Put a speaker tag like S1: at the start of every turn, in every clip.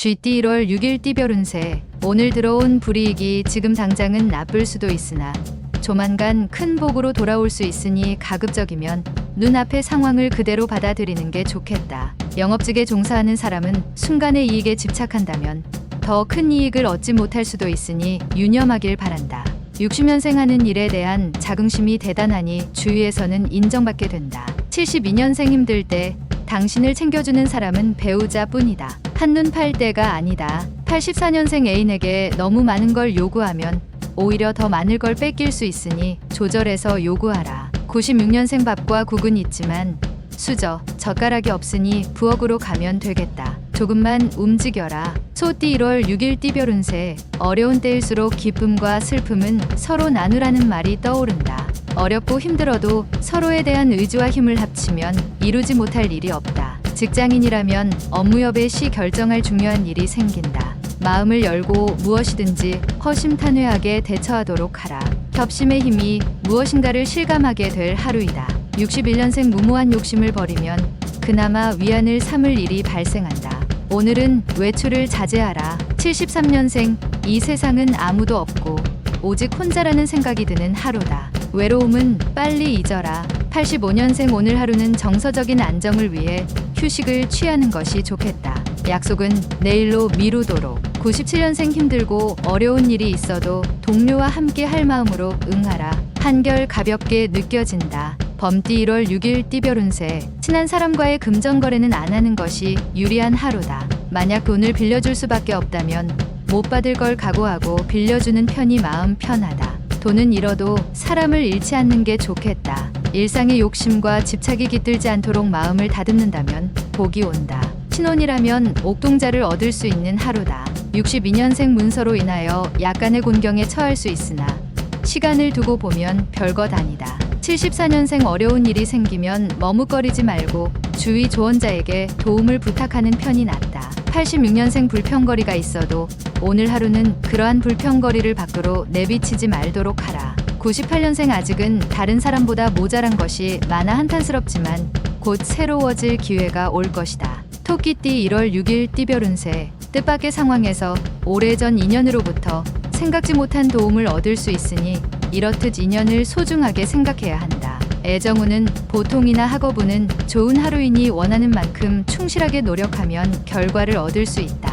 S1: GT 1월 6일 띠별 운세 오늘 들어온 불이익이 지금 당장은 나쁠 수도 있으나 조만간 큰 복으로 돌아올 수 있으니 가급적이면 눈앞의 상황을 그대로 받아들이는 게 좋겠다. 영업직에 종사하는 사람은 순간의 이익에 집착한다면 더 큰 이익을 얻지 못할 수도 있으니 유념하길 바란다. 60년생 하는 일에 대한 자긍심이 대단하니 주위에서는 인정받게 된다. 72년생 힘들 때 당신을 챙겨주는 사람은 배우자뿐이다. 한눈 팔 때가 아니다. 84년생 애인에게 너무 많은 걸 요구하면 오히려 더 많을 걸 뺏길 수 있으니 조절해서 요구하라. 96년생 밥과 국은 있지만 수저, 젓가락이 없으니 부엌으로 가면 되겠다. 조금만 움직여라. 소띠 1월 6일 띠별 운세 어려운 때일수록 기쁨과 슬픔은 서로 나누라는 말이 떠오른다. 어렵고 힘들어도 서로에 대한 의지와 힘을 합치면 이루지 못할 일이 없다. 직장인이라면 업무협의 시 결정할 중요한 일이 생긴다. 마음을 열고 무엇이든지 허심탄회하게 대처하도록 하라. 협심의 힘이 무엇인가를 실감하게 될 하루이다. 61년생 무모한 욕심을 버리면 그나마 위안을 삼을 일이 발생한다. 오늘은 외출을 자제하라. 73년생 이 세상은 아무도 없고 오직 혼자라는 생각이 드는 하루다. 외로움은 빨리 잊어라. 85년생 오늘 하루는 정서적인 안정을 위해 휴식을 취하는 것이 좋겠다. 약속은 내일로 미루도록. 97년생 힘들고 어려운 일이 있어도 동료와 함께 할 마음으로 응하라. 한결 가볍게 느껴진다. 범띠 1월 6일 띠별 운세. 친한 사람과의 금전 거래는 안 하는 것이 유리한 하루다. 만약 돈을 빌려줄 수밖에 없다면 못 받을 걸 각오하고 빌려주는 편이 마음 편하다. 돈은 잃어도 사람을 잃지 않는 게 좋겠다. 일상의 욕심과 집착이 깃들지 않도록 마음을 다듬는다면 복이 온다. 신혼이라면 옥동자를 얻을 수 있는 하루다. 62년생 문서로 인하여 약간의 곤경에 처할 수 있으나 시간을 두고 보면 별것 아니다. 74년생 어려운 일이 생기면 머뭇거리지 말고 주위 조언자에게 도움을 부탁하는 편이 낫다. 86년생 불평거리가 있어도 오늘 하루는 그러한 불평거리를 밖으로 내비치지 말도록 하라. 98년생 아직은 다른 사람보다 모자란 것이 많아 한탄스럽지만 곧 새로워질 기회가 올 것이다. 토끼띠 1월 6일 띠별운세 뜻밖의 상황에서 오래전 인연으로부터 생각지 못한 도움을 얻을 수 있으니 이렇듯 인연을 소중하게 생각해야 한다. 애정우는 보통이나 학업우는 좋은 하루이니 원하는 만큼 충실하게 노력하면 결과를 얻을 수 있다.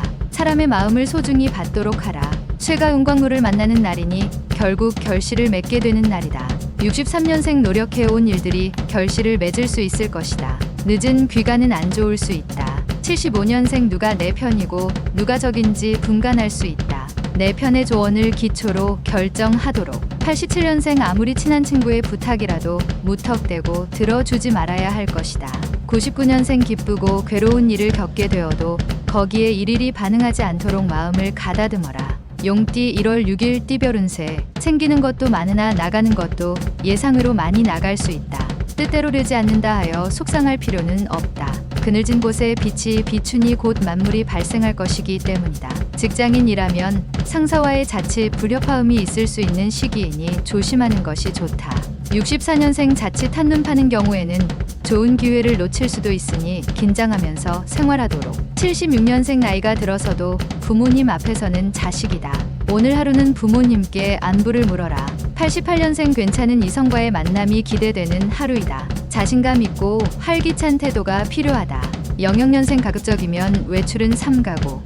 S1: 사람의 마음을 소중히 받도록 하라. 쇠가 은광로를 만나는 날이니 결국 결실을 맺게 되는 날이다. 63년생 노력해온 일들이 결실을 맺을 수 있을 것이다. 늦은 귀가는 안 좋을 수 있다. 75년생 누가 내 편이고 누가 적인지 분간할 수 있다. 내 편의 조언을 기초로 결정하도록. 87년생 아무리 친한 친구의 부탁이라도 무턱대고 들어주지 말아야 할 것이다. 99년생 기쁘고 괴로운 일을 겪게 되어도 거기에 일일이 반응하지 않도록 마음을 가다듬어라. 용띠 1월 6일 띠별 운세 챙기는 것도 많으나 나가는 것도 예상으로 많이 나갈 수 있다. 뜻대로 되지 않는다 하여 속상할 필요는 없다. 그늘진 곳에 빛이 비추니 곧 만물이 발생할 것이기 때문이다. 직장인이라면 상사와의 자칫 불협화음이 있을 수 있는 시기이니 조심하는 것이 좋다. 64년생 자칫 한눈 파는 경우에는 좋은 기회를 놓칠 수도 있으니 긴장하면서 생활하도록. 76년생 나이가 들어서도 부모님 앞에서는 자식이다. 오늘 하루는 부모님께 안부를 물어라. 88년생 괜찮은 이성과의 만남이 기대되는 하루이다. 자신감 있고 활기찬 태도가 필요하다. 영영년생 가급적이면 외출은 삼가고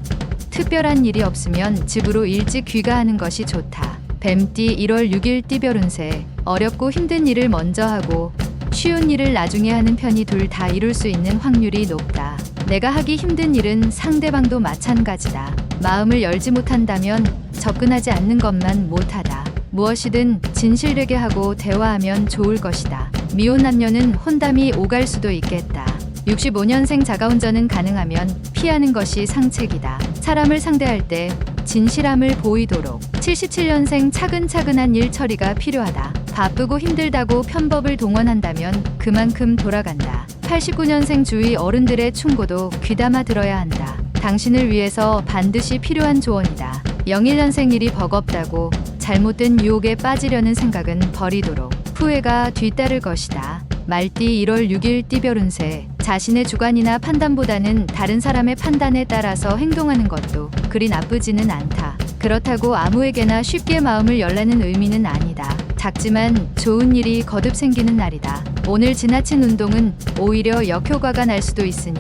S1: 특별한 일이 없으면 집으로 일찍 귀가하는 것이 좋다. 뱀띠 1월 6일 띠별 운세 어렵고 힘든 일을 먼저 하고 쉬운 일을 나중에 하는 편이 둘 다 이룰 수 있는 확률이 높다. 내가 하기 힘든 일은 상대방도 마찬가지다. 마음을 열지 못한다면 접근하지 않는 것만 못하다. 무엇이든 진실되게 하고 대화하면 좋을 것이다. 미혼 남녀는 혼담이 오갈 수도 있겠다. 65년생 자가운전은 가능하면 피하는 것이 상책이다. 사람을 상대할 때 진실함을 보이도록 77년생 차근차근한 일 처리가 필요하다. 바쁘고 힘들다고 편법을 동원한다면 그만큼 돌아간다. 89년생 주위 어른들의 충고도 귀담아 들어야 한다. 당신을 위해서 반드시 필요한 조언이다. 01년생 일이 버겁다고 잘못된 유혹에 빠지려는 생각은 버리도록. 후회가 뒤따를 것이다. 말띠 1월 6일 띠별운세 자신의 주관이나 판단보다는 다른 사람의 판단에 따라서 행동하는 것도 그리 나쁘지는 않다. 그렇다고 아무에게나 쉽게 마음을 열라는 의미는 아니다. 작지만 좋은 일이 거듭 생기는 날이다. 오늘 지나친 운동은 오히려 역효과가 날 수도 있으니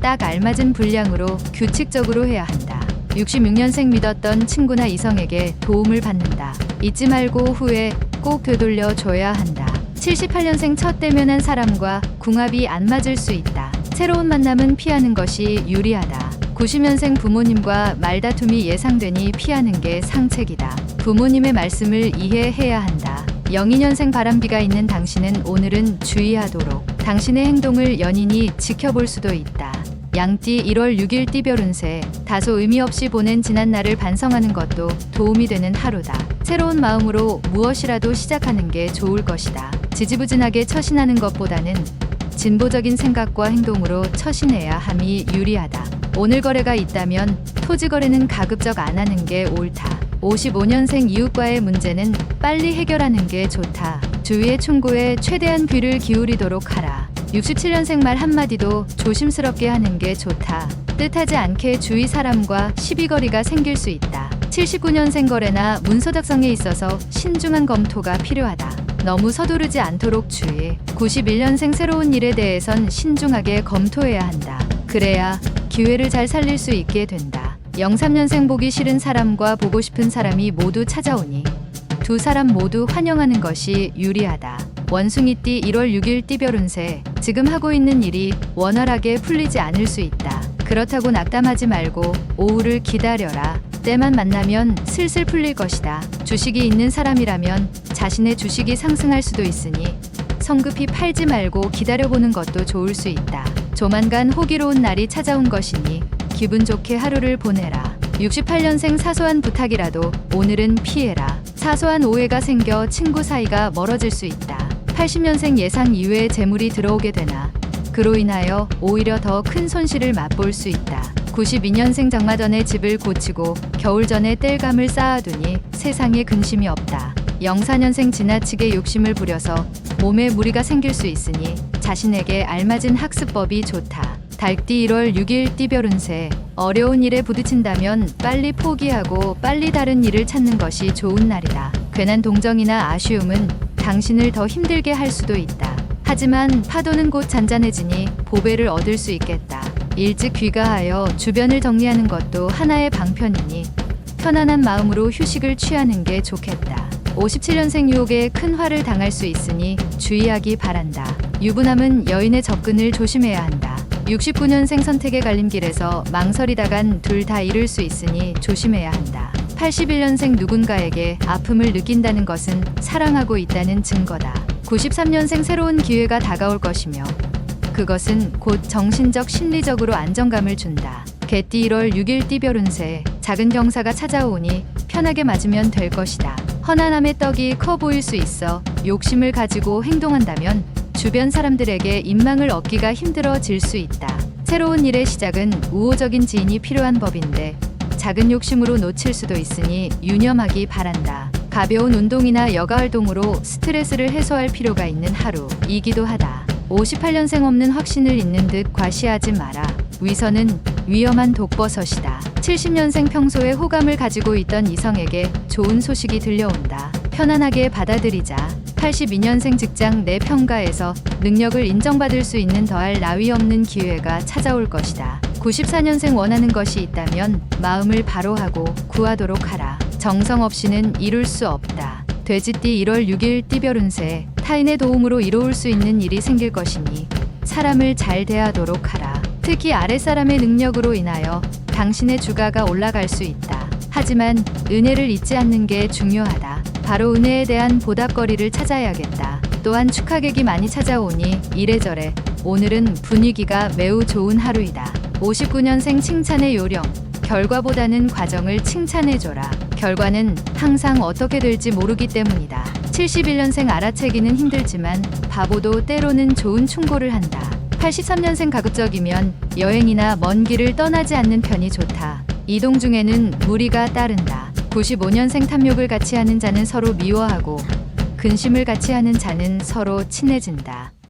S1: 딱 알맞은 분량으로 규칙적으로 해야 한다. 66년생 믿었던 친구나 이성에게 도움을 받는다. 잊지 말고 후에 꼭 되돌려 줘야 한다. 78년생 첫 대면한 사람과 궁합이 안 맞을 수 있다. 새로운 만남은 피하는 것이 유리하다. 90년생 부모님과 말다툼이 예상되니 피하는 게 상책이다. 부모님의 말씀을 이해해야 한다. 02년생 바람기가 있는 당신은 오늘은 주의하도록 당신의 행동을 연인이 지켜볼 수도 있다. 양띠 1월 6일 띠별 운세 다소 의미 없이 보낸 지난 날을 반성하는 것도 도움이 되는 하루다. 새로운 마음으로 무엇이라도 시작하는 게 좋을 것이다. 지지부진하게 처신하는 것보다는 진보적인 생각과 행동으로 처신해야 함이 유리하다. 오늘 거래가 있다면 토지 거래는 가급적 안 하는 게 옳다. 55년생 이웃과의 문제는 빨리 해결하는 게 좋다. 주위의 충고에 최대한 귀를 기울이도록 하라. 67년생 말 한마디도 조심스럽게 하는 게 좋다. 뜻하지 않게 주위 사람과 시비거리가 생길 수 있다. 79년생 거래나 문서 작성에 있어서 신중한 검토가 필요하다. 너무 서두르지 않도록 주의. 91년생 새로운 일에 대해선 신중하게 검토해야 한다. 그래야 기회를 잘 살릴 수 있게 된다. 03년생 보기 싫은 사람과 보고 싶은 사람이 모두 찾아오니 두 사람 모두 환영하는 것이 유리하다. 원숭이띠 1월 6일 띠별 운세 지금 하고 있는 일이 원활하게 풀리지 않을 수 있다. 그렇다고 낙담하지 말고 오후를 기다려라. 때만 만나면 슬슬 풀릴 것이다. 주식이 있는 사람이라면 자신의 주식이 상승할 수도 있으니 성급히 팔지 말고 기다려보는 것도 좋을 수 있다. 조만간 호기로운 날이 찾아온 것이니 기분 좋게 하루를 보내라. 68년생 사소한 부탁이라도 오늘은 피해라. 사소한 오해가 생겨 친구 사이가 멀어질 수 있다. 80년생 예상 이외의 재물이 들어오게 되나 그로 인하여 오히려 더 큰 손실을 맛볼 수 있다. 92년생 장마 전에 집을 고치고 겨울 전에 땔감을 쌓아두니 세상에 근심이 없다. 04년생 지나치게 욕심을 부려서 몸에 무리가 생길 수 있으니 자신에게 알맞은 학습법이 좋다. 달띠 1월 6일 띠별 운세 어려운 일에 부딪힌다면 빨리 포기하고 빨리 다른 일을 찾는 것이 좋은 날이다. 괜한 동정이나 아쉬움은 당신을 더 힘들게 할 수도 있다. 하지만 파도는 곧 잔잔해지니 보배를 얻을 수 있겠다. 일찍 귀가하여 주변을 정리하는 것도 하나의 방편이니 편안한 마음으로 휴식을 취하는 게 좋겠다. 57년생 유혹에 큰 화를 당할 수 있으니 주의하기 바란다. 유부남은 여인의 접근을 조심해야 한다. 69년생 선택의 갈림길에서 망설이다간 둘 다 잃을 수 있으니 조심해야 한다. 81년생 누군가에게 아픔을 느낀다는 것은 사랑하고 있다는 증거다. 93년생 새로운 기회가 다가올 것이며 그것은 곧 정신적 심리적으로 안정감을 준다. 개띠 1월 6일 띠별 운세 작은 경사가 찾아오니 편하게 맞으면 될 것이다. 허난함의 떡이 커 보일 수 있어 욕심을 가지고 행동한다면 주변 사람들에게 인망을 얻기가 힘들어질 수 있다. 새로운 일의 시작은 우호적인 지인이 필요한 법인데 작은 욕심으로 놓칠 수도 있으니 유념하기 바란다. 가벼운 운동이나 여가 활동으로 스트레스를 해소할 필요가 있는 하루이기도 하다. 58년생 없는 확신을 잇는 듯 과시하지 마라. 위선은 위험한 독버섯이다. 70년생 평소에 호감을 가지고 있던 이성에게 좋은 소식이 들려온다. 편안하게 받아들이자. 82년생 직장 내 평가에서 능력을 인정받을 수 있는 더할 나위 없는 기회가 찾아올 것이다. 94년생 원하는 것이 있다면 마음을 바로 하고 구하도록 하라. 정성 없이는 이룰 수 없다. 돼지띠 1월 6일 띠별 운세 타인의 도움으로 이루어올 수 있는 일이 생길 것이니 사람을 잘 대하도록 하라. 특히 아랫사람의 능력으로 인하여 당신의 주가가 올라갈 수 있다. 하지만 은혜를 잊지 않는 게 중요하다. 바로 은혜에 대한 보답거리를 찾아야겠다. 또한 축하객이 많이 찾아오니 이래저래 오늘은 분위기가 매우 좋은 하루이다. 59년생 칭찬의 요령. 결과보다는 과정을 칭찬해줘라. 결과는 항상 어떻게 될지 모르기 때문이다. 71년생 알아채기는 힘들지만 바보도 때로는 좋은 충고를 한다. 83년생 가급적이면 여행이나 먼 길을 떠나지 않는 편이 좋다. 이동 중에는 무리가 따른다. 95년생 탐욕을 같이 하는 자는 서로 미워하고 근심을 같이 하는 자는 서로 친해진다.